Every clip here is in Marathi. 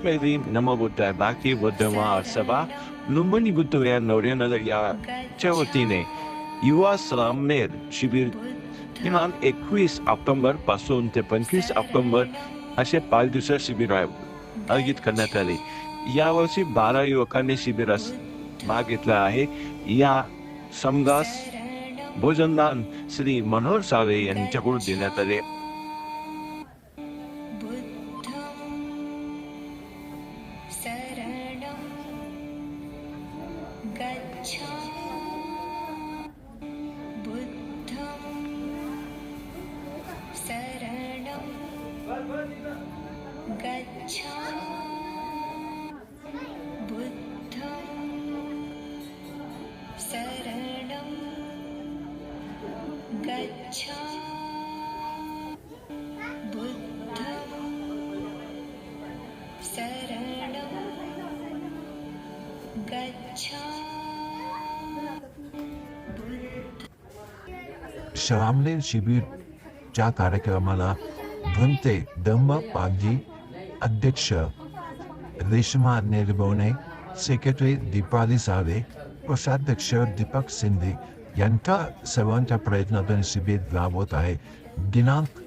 आत्मैरी नमबुद्धाय बाकी बुद्ध सभा लुंबनी बुद्ध या नवरेनगर याच्या वतीने युवा सलामनेर शिबिर किमान एकवीस ऑक्टोंबरपासून ते पंचवीस ऑक्टोंबर असे पाच दिवस शिबिर आयोजित करण्यात आले यावर्षी बारा युवकांनी शिबिरास भाग घेतला आहे या समगास भोजनदान श्री मनोहर सावे यांच्याकडून देण्यात आले गच्छ बुद्धं शरणं शिबिरच्या कार्यक्रमाला भंते दंब पागजी अध्यक्ष रेशमा निर्भवणे सेक्रेटरी दीपाली सावे कोषाध्यक्ष दीपक शिंदे यांच्या सर्वांच्या प्रयत्नातून शिबिर राबवत आहे. दिनांक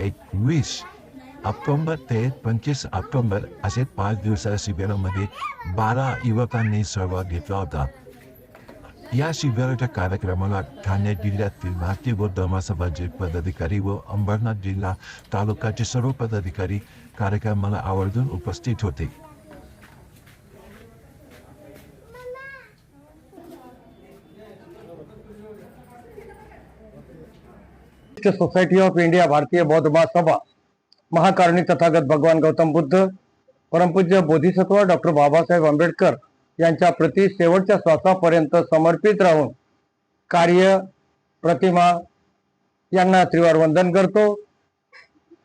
एकवीस ऑक्टोंबर ते पंचवीस ऑक्टोंबर असे पाच दिवसाच्या शिबिरामध्ये बारा युवकांनी सहभाग घेतला होता. या शिबिराच्या कार्यक्रमाला ठाणे जिल्ह्यातील भारतीय बौद्ध महासभाचे पदाधिकारी व अंबरनाथ जिल्हा तालुक्याचे सर्व पदाधिकारी कार्यक्रमाला आवर्जून उपस्थित होते सोसायटी ऑफ इंडिया भारतीय बौद्ध महासभा महाकारणी तथागत भगवान गौतम बुद्ध परमपूज्य बोधिसत्व डॉक्टर बाबासाहेब आंबेडकर यांच्या प्रति शेवटच्या श्वासापर्यंत समर्पित राहून कार्य प्रतिमा यांना त्रिवार वंदन करतो.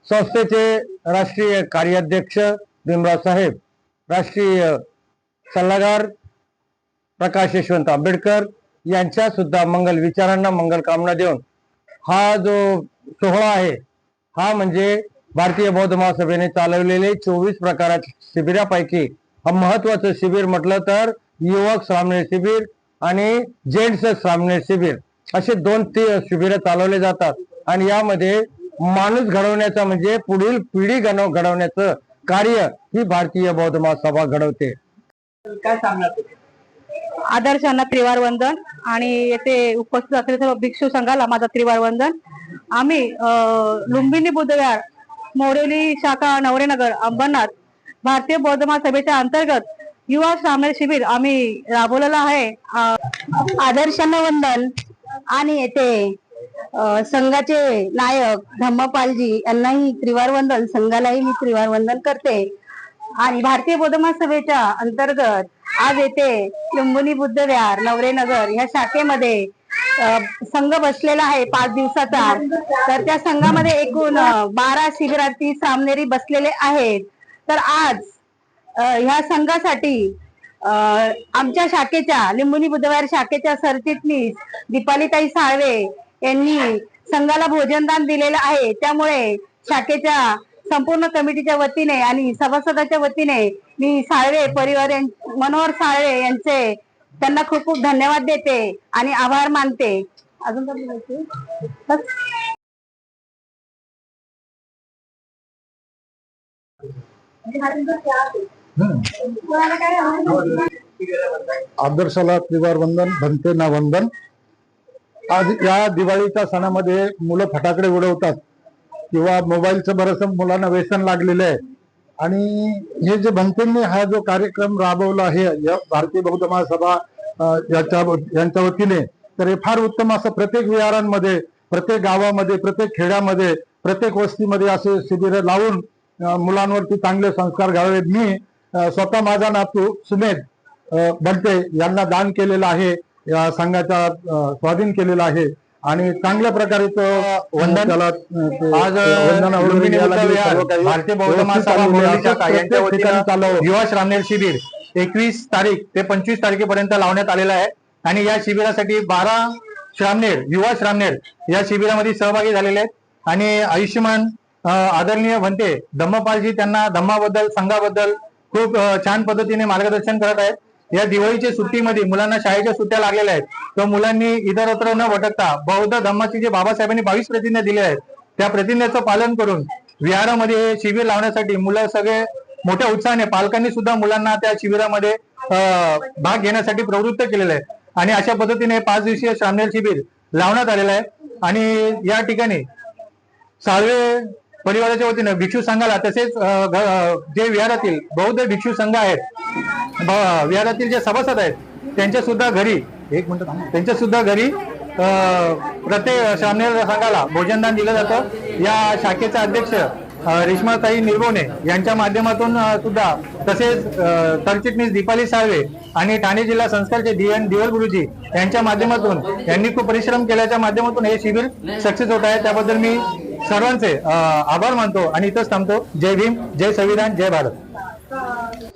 संस्थेचे राष्ट्रीय कार्याध्यक्ष भीमराव साहेब राष्ट्रीय सल्लागार प्रकाश यशवंत आंबेडकर यांच्या सुद्धा मंगल विचारांना मंगल कामना देऊन हा जो सोहळा आहे हा म्हणजे भारतीय बौद्ध महासभेने चालवलेले चोवीस प्रकाराच्या शिबिरापैकी महत्वाचं शिबिर म्हटलं तर युवक सामने शिबिर आणि जेंट्स सामने शिबिर. असे दोन ते शिबिर चालवले जातात. आणि यामध्ये माणूस घडवण्याचा म्हणजे पुढील पिढी घडव घडवण्याचं कार्य ही भारतीय बौद्ध महासभा घडवते. काय सांगणार? आदर्शांना त्रिवार वंदन आणि येथे उपस्थित असलेल्या सर्व भिक्षू संघाला माझा त्रिवार वंदन. आम्ही अं, लुंबिनी बुद्धविहार मोरेली शाखा नवरेनगर अंबरनाथ भारतीय बौद्ध महासभेच्या अंतर्गत युवा सामने शिबिर आम्ही राबवलेलं आहे. अं, आदर्शांना वंदन आणि येथे संघाचे नायक धम्मपालजी यांनाही त्रिवार वंदन संघालाही मी त्रिवार वंदन करते. आणि भारतीय बौद्ध महासभेच्या अंतर्गत आज येथे लुंबुनी बुद्ध विहार नवरेनगर ह्या शाखेमध्ये संघ बसलेला आहे पाच दिवसाचा. तर त्या संघामध्ये एकूण बारा शिबिरार्थी सामनेरी बसलेले आहेत. तर आज ह्या संघासाठी आमच्या शाखेच्या लिंबुनी बुधवार शाखेच्या सरचिटणीस दीपालीताई साळवे यांनी संघाला भोजनदान दिलेलं आहे. त्यामुळे शाखेच्या संपूर्ण कमिटीच्या वतीने आणि सभासदाच्या वतीने मी साळवे परिवार मनोहर साळवे यांचे त्यांना खूप खूप धन्यवाद देते आणि आभार मानते. अजून आदर्शाला त्रिवार वंदन भंतेना वंदन. आज या दिवाळीच्या सणामध्ये मुलं फटाकडे उडवतात. किंवा मोबाईलचं बरंच मुलांना व्यसन लागलेलं आहे. आणि हे जे भंतेंनी हा जो कार्यक्रम राबवला आहे या भारतीय बौद्ध महासभा याच्या यांच्या वतीने तर हे फार उत्तम असं प्रत्येक विहारांमध्ये प्रत्येक गावामध्ये प्रत्येक खेड्यामध्ये प्रत्येक वस्तीमध्ये असे शिबिर लावून मुलांवरती चांगले संस्कार घ्यावे मी स्वतः माझा नातू सुमेध अ, बनते यांना दान केलेलं आहे या संघाच्या अ, स्वाधीन केलेलं आहे. आणि चांगल्या प्रकारे तो वंदन. आज भारतीय बौद्ध महासभा युवा श्रामनेर शिबिर एकवीस तारीख ते पंचवीस तारखेपर्यंत लावण्यात आलेलं आहे. आणि या शिबिरासाठी बारा श्रामनेर युवा श्रामनेर या शिबिरामध्ये सहभागी झालेले आहेत. आणि आयुष्यमान आदरणीय म्हणते धम्मपालजी त्यांना धम्माबद्दल संघाबद्दल खूप छान पद्धतीने मार्गदर्शन करत आहेत. या दिवाळीच्या सुट्टीमध्ये मुलांना शाळेच्या सुट्ट्या लागलेल्या आहेत. तर मुलांनी इतरत्र न भटकता बौद्ध धम्माची जे बाबासाहेबांनी बावीस प्रतिज्ञा दिल्या आहेत त्या प्रतिज्ञेचं पालन करून विहारामध्ये हे शिबिर लावण्यासाठी मुलं सगळे मोठ्या उत्साहाने पालकांनी सुद्धा मुलांना त्या शिबिरामध्ये भाग घेण्यासाठी प्रवृत्त केलेलं आहे आणि अशा पद्धतीने पाच दिवसीय श्रामणेर शिबिर लावण्यात आलेलं आहे. आणि या ठिकाणी साळवे परिवाराच्या वतीनं भिक्षू संघाला तसेच जे विहारातील बौद्ध भिक्षू संघ आहेत विहारातील जे सभासद आहेत त्यांच्या सुद्धा घरी एक मिनिट त्यांच्या सुद्धा घरी अं, प्रत्येक श्रामनेर संघाला भोजनदान दिलं जातं. या शाखेचे अध्यक्ष रेश्माताई निर्गोणे यांच्या माध्यमातून सुद्धा तसेच सरचिटणीस दीपाली साळवे आणि ठाणे जिल्हा संस्कारचे डी एन दिवल गुरुजी यांच्या माध्यमातून यांनी खूप परिश्रम केल्याच्या माध्यमातून हे शिबिर सक्सेस होत आहे. त्याबद्दल मी सर्वांचे आभार मानतो आणि इथंच थांबतो. जय भीम जय संविधान जय भारत.